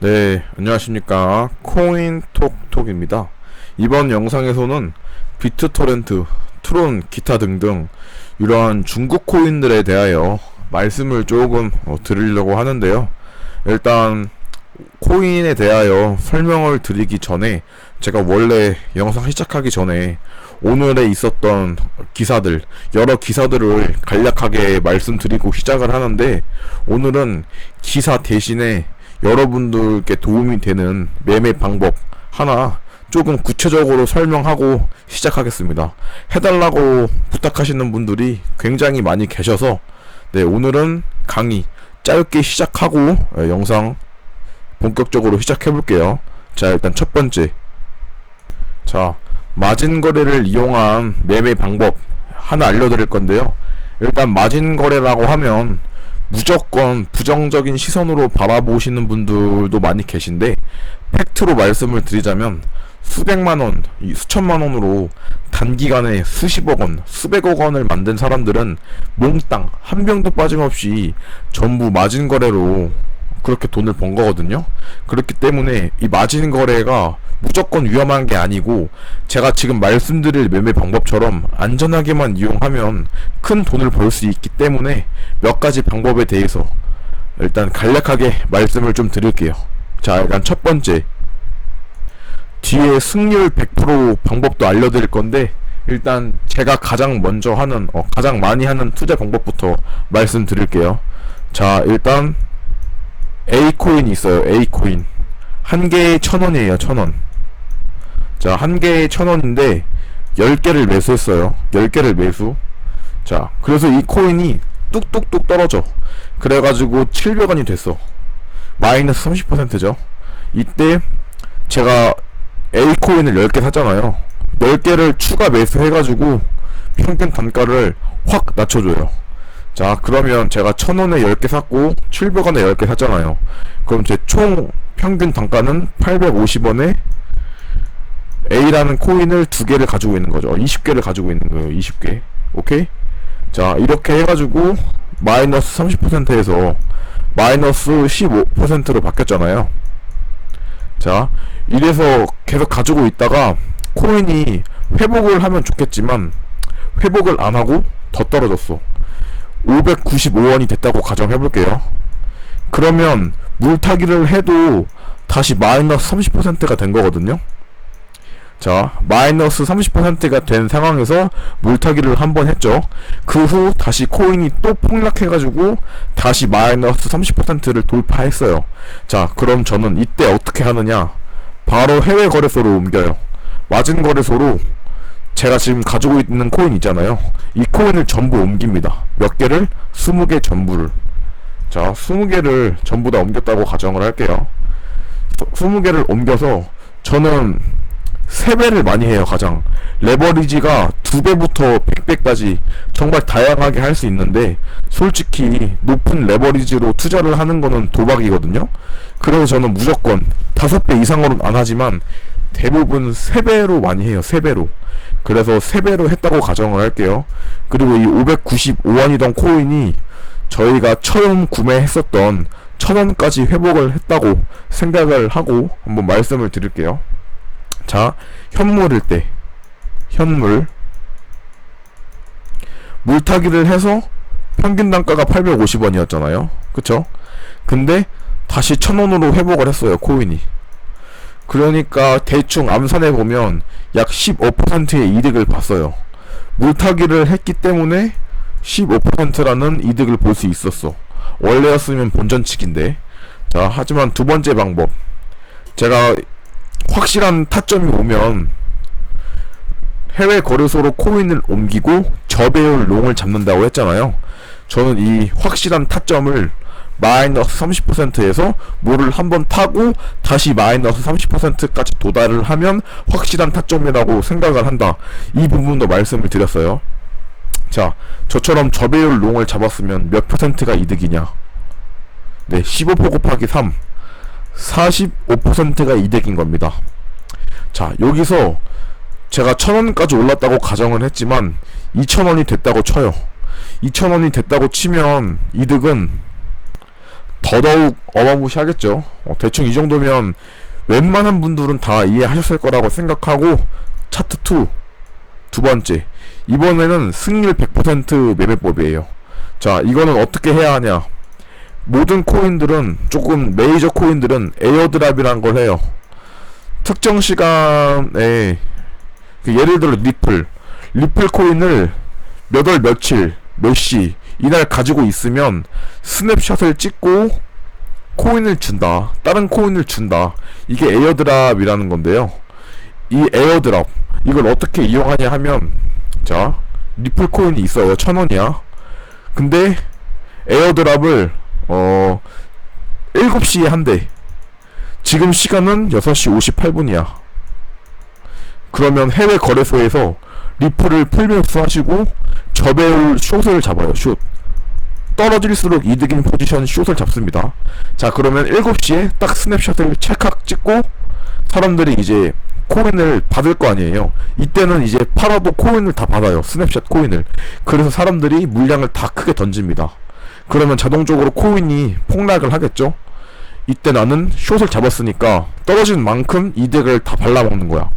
네, 안녕하십니까. 코인톡톡입니다. 이번 영상에서는 비트토렌트, 트론, 기타 등등 이러한 중국 코인들에 대하여 말씀을 조금 어, 드리려고 하는데요. 일단 코인에 대하여 설명을 드리기 전에 제가 원래 영상 시작하기 전에 오늘에 있었던 기사들 여러 기사들을 간략하게 말씀드리고 시작을 하는데 오늘은 기사 대신에 여러분들께 도움이 되는 매매 방법 하나 조금 구체적으로 설명하고 시작하겠습니다. 해달라고 부탁하시는 분들이 굉장히 많이 계셔서 네 오늘은 강의 짧게 시작하고 예, 영상 본격적으로 시작해 볼게요. 자, 일단 첫 번째. 자, 마진 거래를 이용한 매매 방법 하나 알려드릴 건데요. 일단 마진 거래라고 하면 무조건 부정적인 시선으로 바라보시는 분들도 많이 계신데 팩트로 말씀을 드리자면 수백만 원, 이 수천만 원으로 단기간에 수십억 원, 수백억 원을 만든 사람들은 몽땅 한 병도 빠짐없이 전부 마진 거래로 그렇게 돈을 번 거거든요. 그렇기 때문에 이 마진 거래가 무조건 위험한 게 아니고 제가 지금 말씀드릴 매매 방법처럼 안전하게만 이용하면 큰 돈을 벌 수 있기 때문에 몇 가지 방법에 대해서 일단 간략하게 말씀을 좀 드릴게요. 자, 일단 첫 번째 뒤에 승률 100% 방법도 알려드릴 건데 일단 제가 가장 먼저 하는 어, 가장 많이 하는 투자 방법부터 말씀드릴게요. 자, 일단 A 코인이 있어요. A 코인 한 개에 천 원이에요. 천 원. 자, 한 개에 천 원인데 10개를 매수했어요. 10개를 매수. 자, 그래서 이 코인이 뚝뚝뚝 떨어져. 그래가지고 700원이 됐어. 마이너스 30%죠. 이때 제가 A 코인을 10개 샀잖아요. 10개를 추가 매수해가지고 평균 단가를 확 낮춰줘요. 자, 그러면 제가 1000원에 10개 샀고 700원에 10개 샀잖아요. 그럼 제 총 평균 단가는 850원에 A라는 코인을 두 개를 가지고 있는 거죠. 20개를 가지고 있는 거예요. 20개. 오케이? 자, 이렇게 해가지고 마이너스 30%에서 마이너스 15%로 바뀌었잖아요. 자, 이래서 계속 가지고 있다가 코인이 회복을 하면 좋겠지만 회복을 안 하고 더 떨어졌어. 595원이 됐다고 가정해 볼게요. 그러면 물타기를 해도 다시 마이너스 30%가 된 거거든요. 자, 마이너스 30%가 된 상황에서 물타기를 한 번 했죠. 그 후 다시 코인이 또 폭락해가지고 다시 마이너스 30%를 돌파했어요. 자, 그럼 저는 이때 어떻게 하느냐? 바로 해외 거래소로 옮겨요. 마진 거래소로 제가 지금 가지고 있는 코인 있잖아요. 이 코인을 전부 옮깁니다. 몇 개를? 20개 전부를. 자, 20개를 전부 다 옮겼다고 가정을 할게요. 20개를 옮겨서 저는 3배를 많이 해요, 가장. 레버리지가 2배부터 100배까지 정말 다양하게 할 수 있는데, 솔직히 높은 레버리지로 투자를 하는 거는 도박이거든요? 그래서 저는 무조건 5배 이상으로는 안 하지만, 대부분 3배로 많이 해요, 3배로. 그래서 3배로 했다고 가정을 할게요. 그리고 이 595원이던 코인이 저희가 처음 구매했었던 1000원까지 회복을 했다고 생각을 하고 한번 말씀을 드릴게요. 자, 현물일 때 현물 물타기를 해서 평균 단가가 850원이었잖아요. 그쵸? 근데 다시 1000원으로 회복을 했어요, 코인이. 그러니까 대충 암산해 보면 약 15%의 이득을 봤어요. 물타기를 했기 때문에 15%라는 이득을 볼 수 있었어. 원래였으면 본전치기인데. 자, 하지만 두 번째 방법. 제가 확실한 타점이 오면 해외 거래소로 코인을 옮기고 저배율 롱을 잡는다고 했잖아요. 저는 이 확실한 타점을 마이너스 30%에서 물을 한번 타고 다시 마이너스 30%까지 도달을 하면 확실한 타점이라고 생각을 한다. 이 부분도 말씀을 드렸어요. 자, 저처럼 저배율 롱을 잡았으면 몇 퍼센트가 이득이냐? 네, 15% 곱하기 3. 45%가 이득인 겁니다. 자, 여기서 제가 1000원까지 올랐다고 가정을 했지만 2000원이 됐다고 쳐요. 2000원이 됐다고 치면 이득은 더더욱 어마무시하겠죠. 어, 대충 이 정도면 웬만한 분들은 다 이해하셨을 거라고 생각하고 차트 2 두 번째 이번에는 승률 100% 매매법이에요. 자 이거는 어떻게 해야 하냐 모든 코인들은 조금 메이저 코인들은 에어드랍이라는 걸 해요. 특정 시간에 그 예를 들어 리플 리플 코인을 몇 월 며칠 몇 시 이날 가지고 있으면 스냅샷을 찍고 코인을 준다. 다른 코인을 준다. 이게 에어드랍이라는 건데요. 이 에어드랍 이걸 어떻게 이용하냐 하면 자 리플 코인이 있어요. 천 원이야. 근데 에어드랍을 어 7시에 한 대. 지금 시간은 6시 58분이야. 그러면 해외 거래소에서 리플을 풀매수 하시고 저배율 숏을 잡아요. 숏. 떨어질수록 이득인 포지션 숏을 잡습니다. 자, 그러면 7시에 딱 스냅샷을 찰칵 찍고 사람들이 이제 코인을 받을 거 아니에요. 이때는 이제 팔아도 코인을 다 받아요. 스냅샷 코인을. 그래서 사람들이 물량을 다 크게 던집니다. 그러면 자동적으로 코인이 폭락을 하겠죠? 이때 나는 숏을 잡았으니까 떨어진 만큼 이득을 다 발라먹는 거야.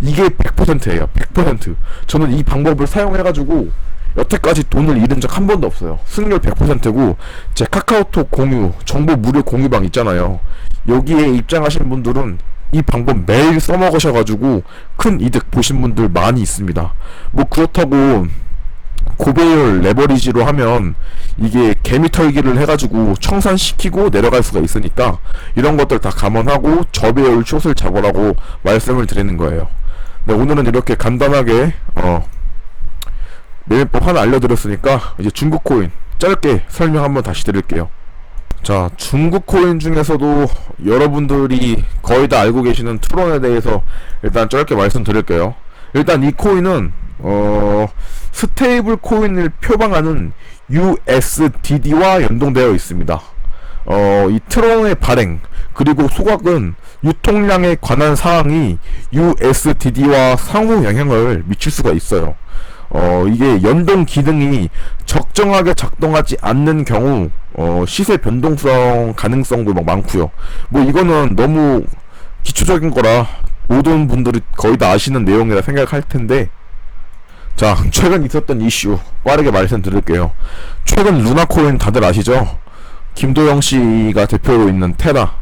이게 100%예요. 100%. 저는 이 방법을 사용해가지고 여태까지 돈을 잃은 적 한 번도 없어요. 승률 100%고 제 카카오톡 공유, 정보 무료 공유방 있잖아요. 여기에 입장하신 분들은 이 방법 매일 써먹으셔가지고 큰 이득 보신 분들 많이 있습니다. 뭐 그렇다고 고배율 레버리지로 하면 이게 개미 털기를 해가지고 청산시키고 내려갈 수가 있으니까 이런 것들 다 감안하고 저배율 숏을 잡으라고 말씀을 드리는 거예요. 네, 오늘은 이렇게 간단하게 어, 매매법 하나 알려드렸으니까 이제 중국 코인 짧게 설명 한번 다시 드릴게요. 자, 중국 코인 중에서도 여러분들이 거의 다 알고 계시는 트론에 대해서 일단 짧게 말씀드릴게요. 일단 이 코인은 어, 스테이블 코인을 표방하는 USDD와 연동되어 있습니다. 어, 이 트론의 발행 그리고 소각은 유통량에 관한 사항이 USDD와 상호 영향을 미칠 수가 있어요. 어, 이게 연동 기능이 적정하게 작동하지 않는 경우 어, 시세 변동성 가능성도 막 많고요. 뭐 이거는 너무 기초적인 거라 모든 분들이 거의 다 아시는 내용이라 생각할 텐데 자 최근 있었던 이슈 빠르게 말씀드릴게요. 최근 루나코인 다들 아시죠? 김도영 씨가 대표로 있는 테라.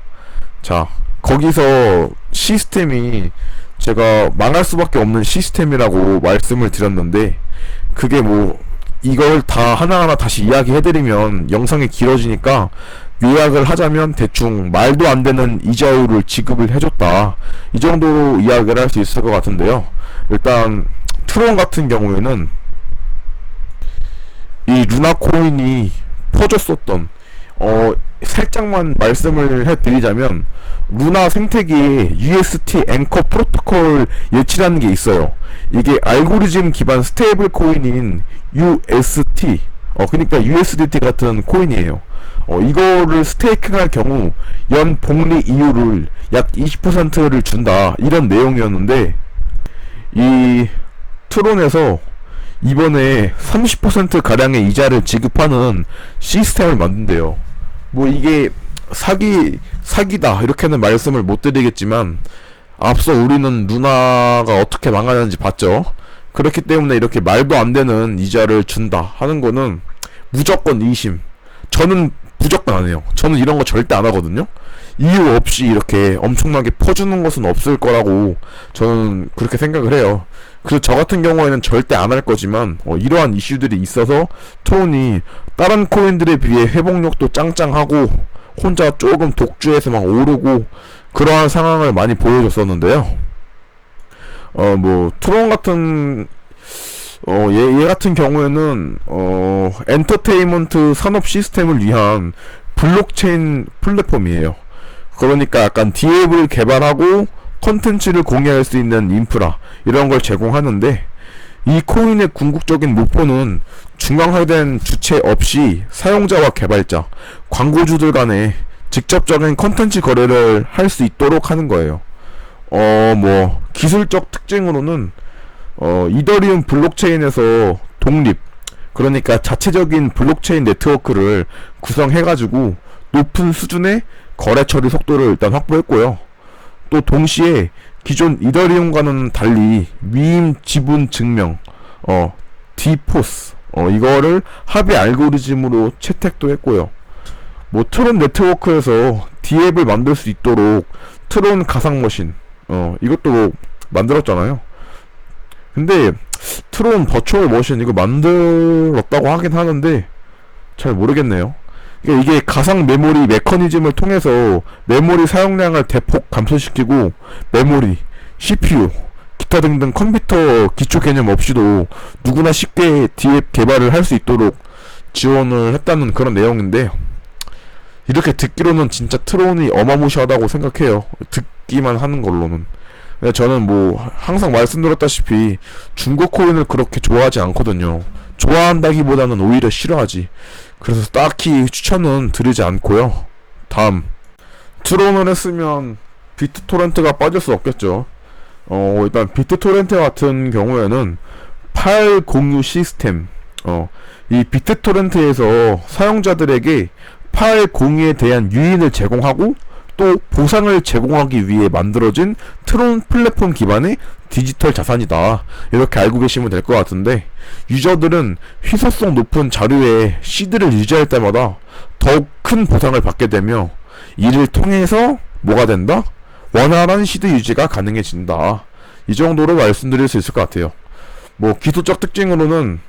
자 거기서 시스템이 제가 망할 수밖에 없는 시스템이라고 말씀을 드렸는데 그게 뭐 이걸 다 하나하나 다시 이야기해드리면 영상이 길어지니까 요약을 하자면 대충 말도 안 되는 이자율을 지급을 해줬다 이 정도로 이야기를 할 수 있을 것 같은데요 일단 트론 같은 경우에는 이 루나 코인이 퍼졌었던 어 살짝만 말씀을 해드리자면 루나 생태계에 UST 앵커 프로토콜 예치라는 게 있어요. 이게 알고리즘 기반 스테이블 코인인 UST 어 그러니까 USDT 같은 코인이에요. 어 이거를 스테이킹할 경우 연 복리 이율을 약 20%를 준다 이런 내용이었는데 이 트론에서 이번에 30% 가량의 이자를 지급하는 시스템을 만든대요. 뭐 이게 사기 사기다 이렇게는 말씀을 못 드리겠지만 앞서 우리는 누나가 어떻게 망하는지 봤죠. 그렇기 때문에 이렇게 말도 안 되는 이자를 준다 하는 거는 무조건 의심. 저는 무조건 안 해요. 저는 이런 거 절대 안 하거든요. 이유 없이 이렇게 엄청나게 퍼주는 것은 없을 거라고 저는 그렇게 생각을 해요. 그래서 저 같은 경우에는 절대 안 할 거지만 어, 이러한 이슈들이 있어서 톤이 다른 코인들에 비해 회복력도 짱짱하고 혼자 조금 독주해서 막 오르고 그러한 상황을 많이 보여줬었는데요. 어 뭐 트론 같은 어, 얘, 얘 같은 경우에는, 어, 엔터테인먼트 산업 시스템을 위한 블록체인 플랫폼이에요. 그러니까 약간 디앱을 개발하고 컨텐츠를 공유할 수 있는 인프라, 이런 걸 제공하는데, 이 코인의 궁극적인 목표는 중앙화된 주체 없이 사용자와 개발자, 광고주들 간에 직접적인 컨텐츠 거래를 할 수 있도록 하는 거예요. 어, 뭐, 기술적 특징으로는 어, 이더리움 블록체인에서 독립, 그러니까 자체적인 블록체인 네트워크를 구성해가지고 높은 수준의 거래 처리 속도를 일단 확보했고요. 또 동시에 기존 이더리움과는 달리 위임 지분 증명, 어, 디포스, 어, 이거를 합의 알고리즘으로 채택도 했고요. 뭐 트론 네트워크에서 D앱을 만들 수 있도록 트론 가상 머신, 어, 이것도 만들었잖아요. 근데 트론 버추얼 머신 이거 만들었다고 하긴 하는데 잘 모르겠네요. 그러니까 이게 가상 메모리 메커니즘을 통해서 메모리 사용량을 대폭 감소시키고 메모리, CPU, 기타 등등 컴퓨터 기초 개념 없이도 누구나 쉽게 D앱 개발을 할 수 있도록 지원을 했다는 그런 내용인데 이렇게 듣기로는 진짜 트론이 어마무시하다고 생각해요. 듣기만 하는 걸로는. 저는 뭐 항상 말씀드렸다시피 중국 코인을 그렇게 좋아하지 않거든요. 좋아한다기보다는 오히려 싫어하지. 그래서 딱히 추천은 드리지 않고요. 다음 트론을 했으면 비트 토렌트가 빠질 수 없겠죠. 어 일단 비트 토렌트 같은 경우에는 파일 공유 시스템 어 이 비트 토렌트에서 사용자들에게 파일 공유에 대한 유인을 제공하고 또 보상을 제공하기 위해 만들어진 트론 플랫폼 기반의 디지털 자산이다. 이렇게 알고 계시면 될 것 같은데 유저들은 희소성 높은 자료에 시드를 유지할 때마다 더욱 큰 보상을 받게 되며 이를 통해서 뭐가 된다? 원활한 시드 유지가 가능해진다. 이 정도로 말씀드릴 수 있을 것 같아요. 뭐 기술적 특징으로는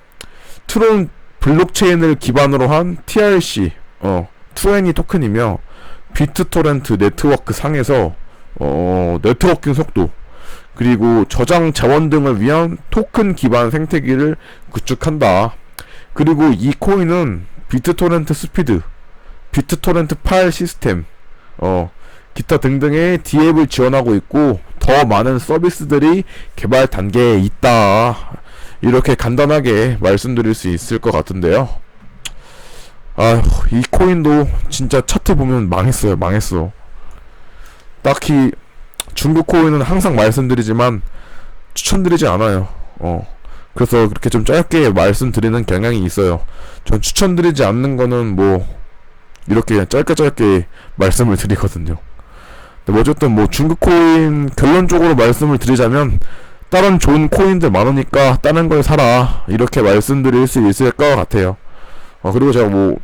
트론 블록체인을 기반으로 한 TRC 어 2NE 토큰이며 비트토렌트 네트워크 상에서 어 네트워킹 속도 그리고 저장 자원 등을 위한 토큰 기반 생태계를 구축한다. 그리고 이 코인은 비트토렌트 스피드, 비트토렌트 파일 시스템, 어 기타 등등의 D앱을 지원하고 있고 더 많은 서비스들이 개발 단계에 있다. 이렇게 간단하게 말씀드릴 수 있을 것 같은데요. 아휴, 이 코인도 진짜 차트 보면 망했어요. 망했어. 딱히 중국 코인은 항상 말씀드리지만 추천드리지 않아요. 어. 그래서 그렇게 좀 짧게 말씀드리는 경향이 있어요. 전 추천드리지 않는 거는 뭐 이렇게 짧게 짧게 말씀을 드리거든요. 근데 뭐 어쨌든 뭐 중국 코인 결론적으로 말씀을 드리자면 다른 좋은 코인들 많으니까 다른 걸 사라 이렇게 말씀드릴 수 있을 것 같아요. 어 그리고 제가 뭐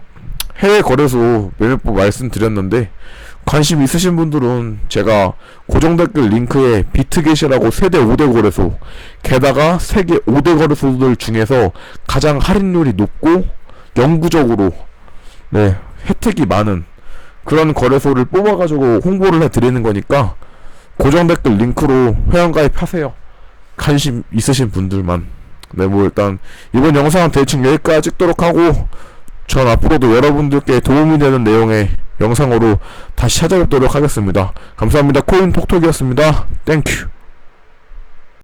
해외 거래소 번 말씀드렸는데 관심 있으신 분들은 제가 고정 댓글 링크에 비트겟이라고 세대 5대 거래소 게다가 세계 5대 거래소들 중에서 가장 할인율이 높고 영구적으로 네 혜택이 많은 그런 거래소를 뽑아가지고 홍보를 해드리는 거니까 고정 댓글 링크로 회원 가입하세요. 관심 있으신 분들만. 네 뭐 일단 이번 영상은 대충 여기까지 찍도록 하고 전 앞으로도 여러분들께 도움이 되는 내용의 영상으로 다시 찾아뵙도록 하겠습니다. 감사합니다. 코인 톡톡이었습니다. 땡큐.